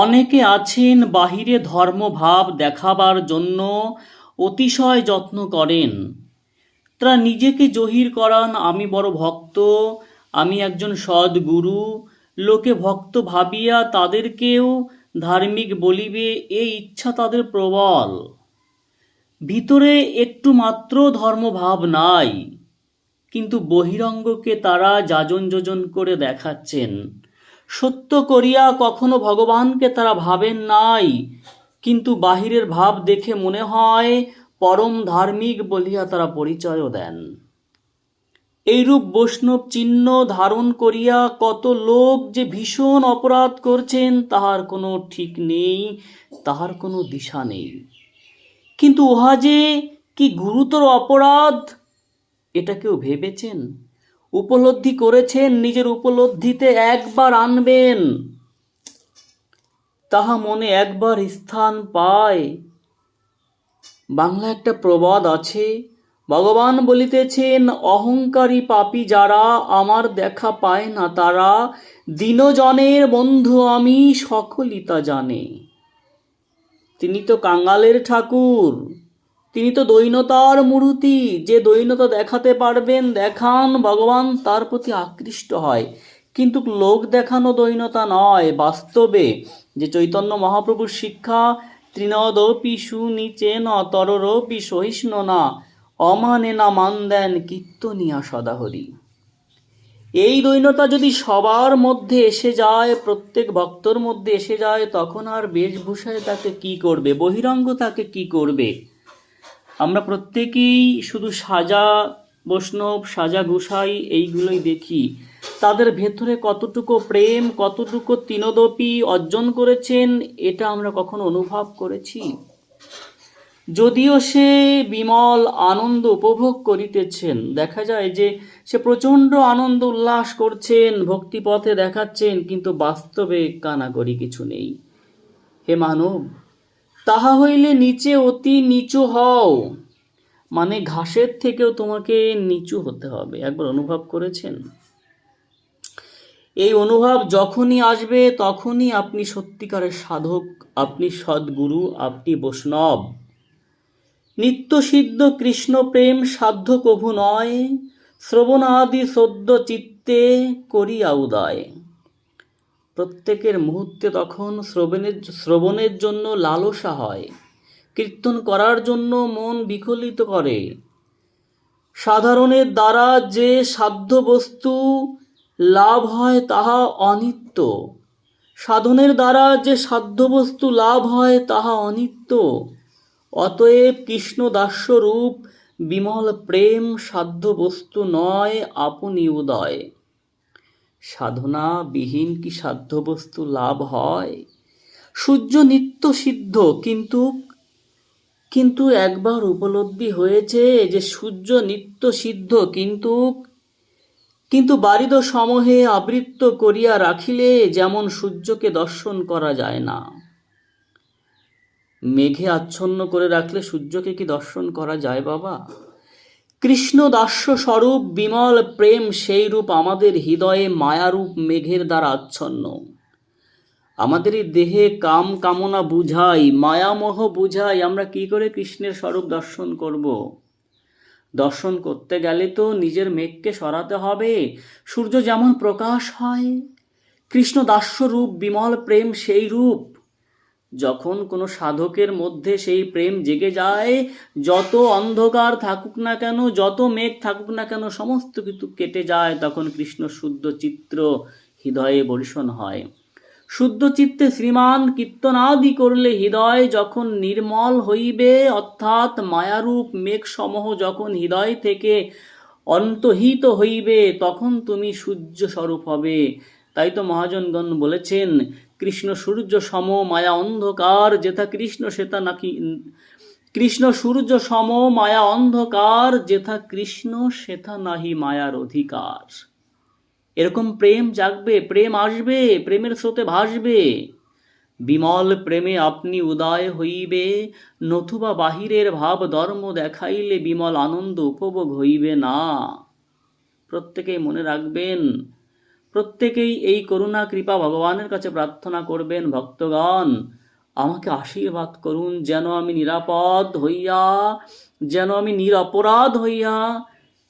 অনেকে আছেন বাহিরে ধর্মভাব দেখাবার জন্য অতিশয় যত্ন করেন। তারা নিজেকে জহির করান, আমি বড় ভক্ত, আমি একজন সৎ গুরু লোকে ভক্ত ভাবিয়া তাদেরকেও ধার্মিক বলিবে এই ইচ্ছা তাদের প্রবল। ভিতরে একটু মাত্র ধর্মভাব নাই, কিন্তু বহিরঙ্গকে তারা যাজন যোজন করে দেখাচ্ছেন। সত্য করিয়া কখনো ভগবানকে তারা ভাবেন নাই। কিন্তু বাহিরের ভাব দেখে মনে হয় পরম ধার্মিক বলিয়া তারা পরিচয়ও দেন। এইরূপ বৈষ্ণব চিহ্ন ধারণ করিয়া কত লোক যে ভীষণ অপরাধ করছেন, তাহার কোনো ঠিক নেই, তাহার কোনো দিশা নেই। কিন্তু উহা যে কি গুরুতর অপরাধ, এটা কেউ ভেবেছেন? উপলব্ধি করেছেন, নিজের উপলব্ধিতে একবার আনবেন। তাহা মনে একবার স্থান পায়। বাংলা একটা প্রবাদ আছে, ভগবান বলিতেছেন, অহংকারী পাপী যারা আমার দেখা পায় না তারা, দিনজনের বন্ধু আমি সকলই তা জানে। তিনি তো কাঙ্গালের ঠাকুর। তিনি তো দৈনতার মূর্তি। যে দৈনতা দেখাতে পারবেন, দেখান, ভগবান তার প্রতি আকৃষ্ট হয়। কিন্তু লোক দেখানো দৈনতা নয়, বাস্তবে। যে চৈতন্য মহাপ্রভুর শিক্ষা তৃণদপি সুনিচে ন, তররপি সহিষ্ণু না, অমানে না মান দেন কীর্তনিয়া সদাহরি। এই দৈনতা যদি সবার মধ্যে এসে যায়, প্রত্যেক ভক্তর মধ্যে এসে যায়, তখন আর বেশভূষায় তাকে কি করবে? বহিরঙ্গ তাকে কি করবে? আমরা প্রত্যেকেই শুধু সাজা বৈষ্ণব, সাজা গোসাই এইগুলোই দেখি। তাদের ভেতরে কতটুকু প্রেম, কতটুকু তিনদপি অর্জন করেছেন, এটা আমরা কখনো অনুভব করেছি? যদিও সে বিমল আনন্দ উপভোগ করিতেছেন, দেখা যায় যে সে প্রচণ্ড আনন্দ উল্লাস করছেন, ভক্তিপথে দেখাচ্ছেন, কিন্তু বাস্তবে কানাগরি কিছু নেই। হে মানব তাহা হইলে নিচে অতি নিচু হও। মানে ঘাসের থেকেও তোমাকে নিচু হতে হবে। একবার অনুভব করেছেন? এই অনুভব যখনই আসবে, তখনই আপনি সত্যিকারের সাধক, আপনি সদ্গুরু, আপনি বৈষ্ণব। নিত্যসিদ্ধ কৃষ্ণ প্রেম সাধ্য কভু নয়, শ্রবণাদি সদ্য চিত্তে করিয়া উদয়। প্রত্যেকের মুহূর্তে তখন শ্রবণের শ্রবণের জন্য লালসা হয়, কীর্তন করার জন্য মন বিকলিত করে। সাধারণের দ্বারা যে সাধ্য বস্তু লাভ হয় তাহা অনিত্য। সাধনের দ্বারা যে সাধ্য বস্তু লাভ হয় তাহা অনিত্য। অতএব কৃষ্ণ দাস্যরূপ বিমল প্রেম সাধ্য বস্তু নয়, আপনি উদয়। সাধনা বিহীন কি সাধ্য বস্তু লাভ হয়? সূর্য নিত্য সিদ্ধ, কিন্তু কিন্তু একবার উপলব্ধি হয়েছে যে সূর্য নিত্য সিদ্ধ, কিন্তু কিন্তু বারিদ সমহে আবৃত্ত করিয়া রাখিলে যেমন সূর্যকে দর্শন করা যায় না। মেঘে আচ্ছন্ন করে রাখলে সূর্যকে কি দর্শন করা যায় বাবা? কৃষ্ণ দাস্য স্বরূপ বিমল প্রেম সেই রূপ আমাদের হৃদয়ে মায়ারূপ মেঘের দ্বারা আচ্ছন্ন। আমাদের দেহে কাম কামনা বুঝাই, মায়ামোহ বুঝাই আমরা কি করে কৃষ্ণের স্বরূপ দর্শন করব? দর্শন করতে গেলে তো নিজের মেঘকে সরাতে হবে। সূর্য যেমন প্রকাশ হয় কৃষ্ণ দাস্য রূপ বিমল প্রেম সেই রূপ যখন কোনো সাধকের মধ্যে সেই প্রেম জেগে যায়, যত অন্ধকার থাকুক না কেন, যত মেঘ থাকুক না কেন, সমস্ত কিছু কেটে যায়, তখন কৃষ্ণ শুদ্ধ চিত্র হৃদয়ে বর্ষণ হয়। শুদ্ধ চিত্তে শ্রীমান কীর্তনাদি করলে হৃদয় যখন নির্মল হইবে, অর্থাৎ মায়ারূপ মেঘ সমূহ যখন হৃদয় থেকে অন্তহিত হইবে, তখন তুমি সূর্য স্বরূপ হবে। তাই তো মহাজনগণ বলেছেন কৃষ্ণ সূর্য সম, মায়া অন্ধকার, যেথা কৃষ্ণ সেটা নাকি কৃষ্ণ সূর্য সম, মায়া অন্ধকার, যেথা কৃষ্ণ, সেথা নাহি মায়ার অধিকার। এরকম প্রেম জাগবে, প্রেম আসবে, প্রেমের স্রোতে ভাসবে। বিমল প্রেমে আপনি উদয় হইবে, নতুবা বাহিরের ভাব ধর্ম দেখাইলে বিমল আনন্দ উপভোগ হইবে না। প্রত্যেকেই মনে রাখবেন প্রত্যেকেই এই করুণা, কৃপা ভগবানের কাছে প্রার্থনা করবেন, ভক্তগণ। আমাকে আশীর্বাদ করুন যেন আমি নিরাপদ হইয়া, যেন আমি নিরপরাধ হইয়া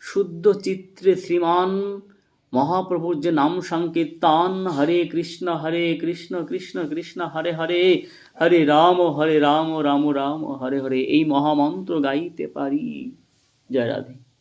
শুদ্ধ চিত্রে শ্রীমান মহাপ্রভুর যে নাম সংকীর্তন, হরে কৃষ্ণ হরে কৃষ্ণ কৃষ্ণ কৃষ্ণ, হরে হরে হরে রাম হরে রাম রাম রাম, হরে হরে, এই মহামন্ত্র গাইতে পারি। জয় রাধে।